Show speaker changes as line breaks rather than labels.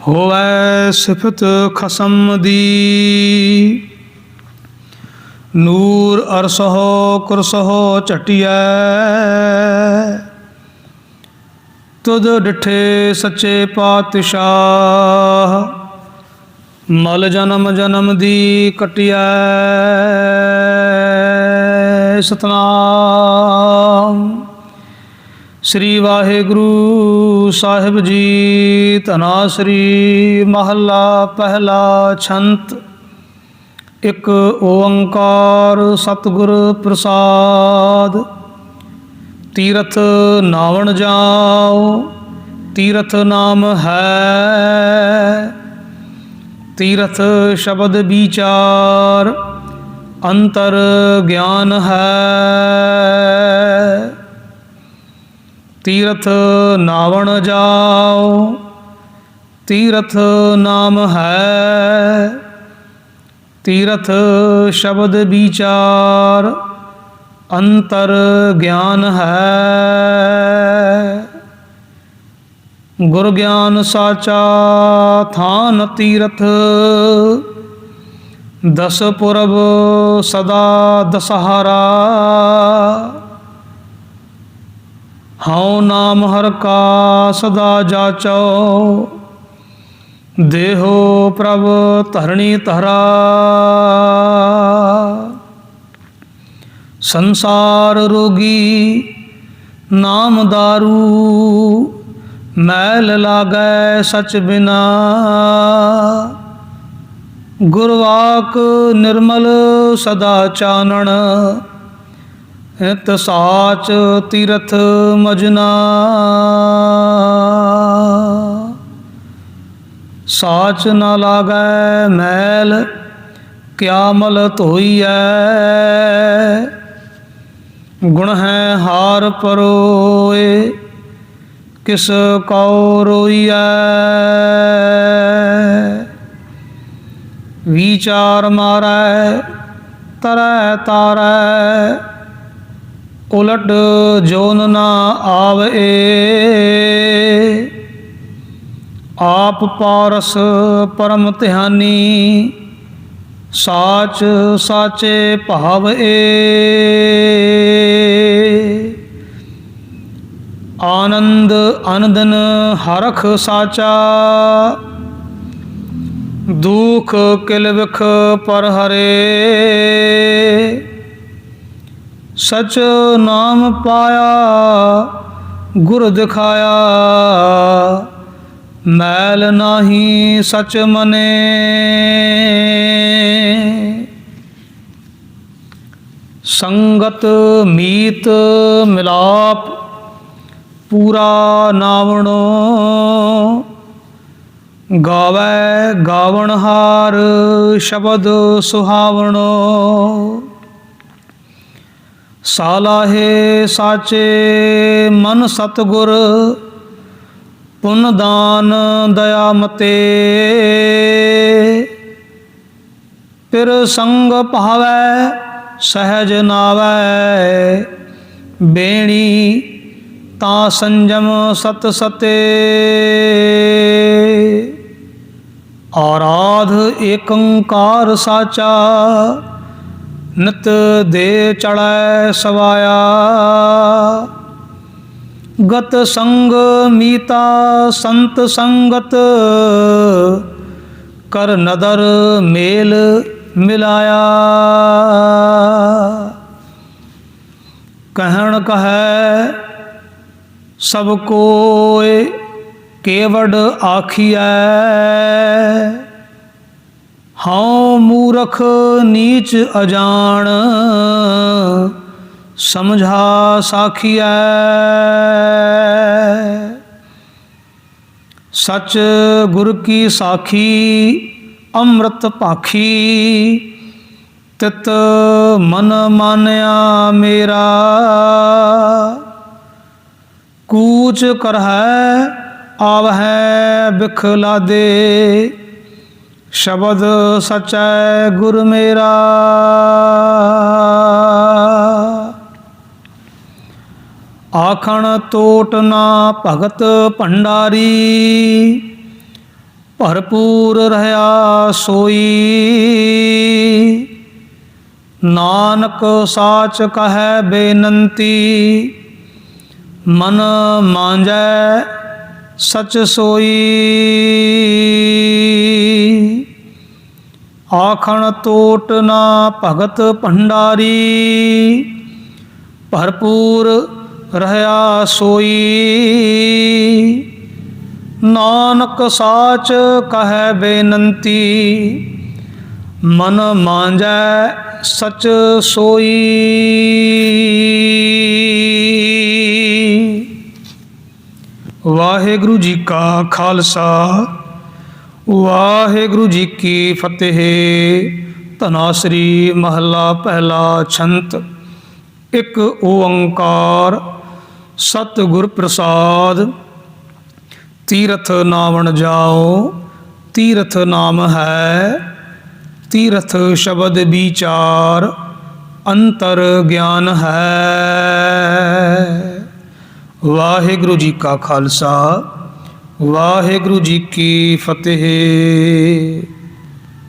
ਹੋਵੈ ਸਿਫਤ ਖਸਮ ਦੀ। ਨੂਰ ਅਰਸਹੋ ਕੁਰਸਹੋ ਝਟਿਐ। ਤੁਧ ਡਿਠੇ ਸੱਚੇ ਪਾਤਸ਼ਾਹ। ਮਲ ਜਨਮ ਜਨਮ ਦੀ ਕਟਿਐ। ਸਤਨਾਮ। ਸ੍ਰੀ ਵਾਹਿਗੁਰੂ ਸਾਹਿਬ ਜੀ, ਧੰਨਾ ਸ੍ਰੀ ਮਹੱਲਾ ਪਹਿਲਾ ਛੰਤ। ਇੱਕ ਓੰਕਾਰ ਸਤਿਗੁਰ ਪ੍ਰਸਾਦ। ਤੀਰਥ ਨਾਵਣ ਜਾਓ, ਤੀਰਥ ਨਾਮ ਹੈ। ਤੀਰਥ ਸ਼ਬਦ ਵਿਚਾਰ ਅੰਤਰ ਗਿਆਨ ਹੈ। ਤੀਰਥ ਨਾਵਣ ਜਾਓ, ਤੀਰਥ ਨਾਮ ਹੈ, ਤੀਰਥ ਸ਼ਬਦ ਵਿਚਾਰ ਅੰਤਰ ਗਿਆਨ ਹੈ। ਗੁਰ ਗਿਆਨ ਸਾਚਾ ਥਾਨ ਤੀਰਥ, ਦਸ ਪੁਰਬ ਸਦਾ ਦਸਹਾਰਾ। ਹਉ ਨਾਮ ਹਰ ਕਾ ਸਦਾ ਜਾਚੋ। ਦੇਹੋ ਪ੍ਰਭ ਧਰਣੀ ਧਰਾ। ਸੰਸਾਰ ਰੋਗੀ ਨਾਮ ਦਾਰੂ, ਮੈਲ ਲਾਗੈ ਸਚ ਬਿਨਾ। ਗੁਰਵਾਕ ਨਿਰਮਲ ਸਦਾ ਚਾਨਣ। ਹਿਤ ਸਾਚ ਤੀਰਥ ਮਜਨਾ। ਸਾਚ ਨਾ ਲਾਗੈ ਮੈਲ ਕਿਆ ਮਲ ਧੋਈਐ। ਗੁਣ ਹੈ ਹਾਰ ਪਰੋਏ, ਕਿਸ ਕਉ ਰੋਈਐ। ਵਿਚਾਰ ਮਾਰੈ, ਤਰੈ ਤਾਰੈ। ਉਲਟ ਜੋਨ ਨਾ ਆਵੇ ਆਪ ਪਾਰਸ ਪਰਮ ਧਿਆਨੀ, ਸਾਚ ਸਾਚੇ ਭਾਵ ਏ ਆਨੰਦ ਅਨੰਦਨ ਹਰਖ ਸਾਚਾ, ਦੁਖ ਕਿਲ ਵਿਖ ਪਰ ਹਰੇ। ਸਚ ਨਾਮ ਪਾਇਆ, ਗੁਰ ਦਿਖਾਇਆ। ਮੈਲ ਨਾਹੀ ਸਚ ਮਨੇ। ਸੰਗਤ ਮੀਤ ਮਿਲਾਪ, ਪੂਰਾ ਨਾਵਣੋ। ਗਾਵੇ ਗਾਵਣਹਾਰ ਸ਼ਬਦ ਸੁਹਾਵਣੋ। ਸਾਲਾਹੇ ਸਾਚੇ ਮਨ ਸਤਗੁਰ, ਪੁੰਨ ਦਾਨ ਦਇਆ ਮਤੇ। ਪਿਰ ਸੰਗ ਭਾਵੈ, ਸਹਿਜ ਨਾਵੈ। ਬੇਣੀ, ਤਾ ਸੰਜਮ ਸਤ ਸਤੇ। ਆਰਾਧ ਏਕੰਕਾਰ ਸਾਚਾ ਨਤ ਦੇ ਚੜੈ ਸਵਾਇਆ। ਗਤ ਸੰਗ ਮੀਤਾ ਸੰਤ ਸੰਗਤ, ਕਰ ਨਦਰ ਮੇਲ ਮਿਲਾਇਆ। ਕਹਿਣ ਕਹੈ, ਸਭ ਕੋਏ ਕੇਵੜ ਆਖੀਐ। ਹਉ ਮੂਰਖ ਨੀਚ ਅਜਾਣ, ਸਮਝਾ ਸਾਖੀਐ। ਸਚ ਗੁਰ ਕੀ ਸਾਖੀ, ਅੰਮ੍ਰਿਤ ਭਾਖੀ। ਤਿਤ ਮਨ ਮਾਨਿਆ ਮੇਰਾ। ਕੂਚ ਕਰਹਿ, ਆਵਹਿ ਬਿਖਲਾ ਦੇ ਸ਼ਬਦ ਸਚੈ ਗੁਰ ਮੇਰਾ। ਆਖਣ ਤੋਟ ਨਾ ਭਗਤ ਭੰਡਾਰੀ, ਭਰਪੂਰ ਰਹਾ ਸੋਈ। ਨਾਨਕ ਸਾਚ ਕਹੈ ਬੇਨੰਤੀ, ਮਨ ਮਾਂਜੈ ਸਚ ਸੋਈ। ਆਖਣ ਤੋਟ ਨਾ ਭਗਤ ਭੰਡਾਰੀ। ਭਰਪੂਰ ਰਹਾ ਸੋਈ। ਨਾਨਕ ਸਾਚ ਕਹੈ ਬੇਨੰਤੀ, ਮਨ ਮਾਂਜੈ ਸਚ ਸੋਈ। ਵਾਹਿਗੁਰੂ ਜੀ ਕਾ ਖਾਲਸਾ। ਵਾਹਿਗੁਰੂ ਜੀ ਕੀ ਫਤਿਹ। ਧਨਾਸਰੀ ਮਹੱਲਾ ਪਹਿਲਾ ਛੰਤ। ਇੱਕ ਓੰਕਾਰ ਸਤਿਗੁਰ ਪ੍ਰਸਾਦ। ਤੀਰਥ ਨਾਵਣ ਜਾਓ, ਤੀਰਥ ਨਾਮ ਹੈ, ਤੀਰਥ ਸ਼ਬਦ ਵਿਚਾਰ, ਅੰਤਰ ਗਿਆਨ ਹੈ। ਵਾਹਿਗੁਰੂ ਜੀ ਕਾ ਖਾਲਸਾ। ਵਾਹਿਗੁਰੂ ਜੀ ਕੀ ਫਤਿਹ।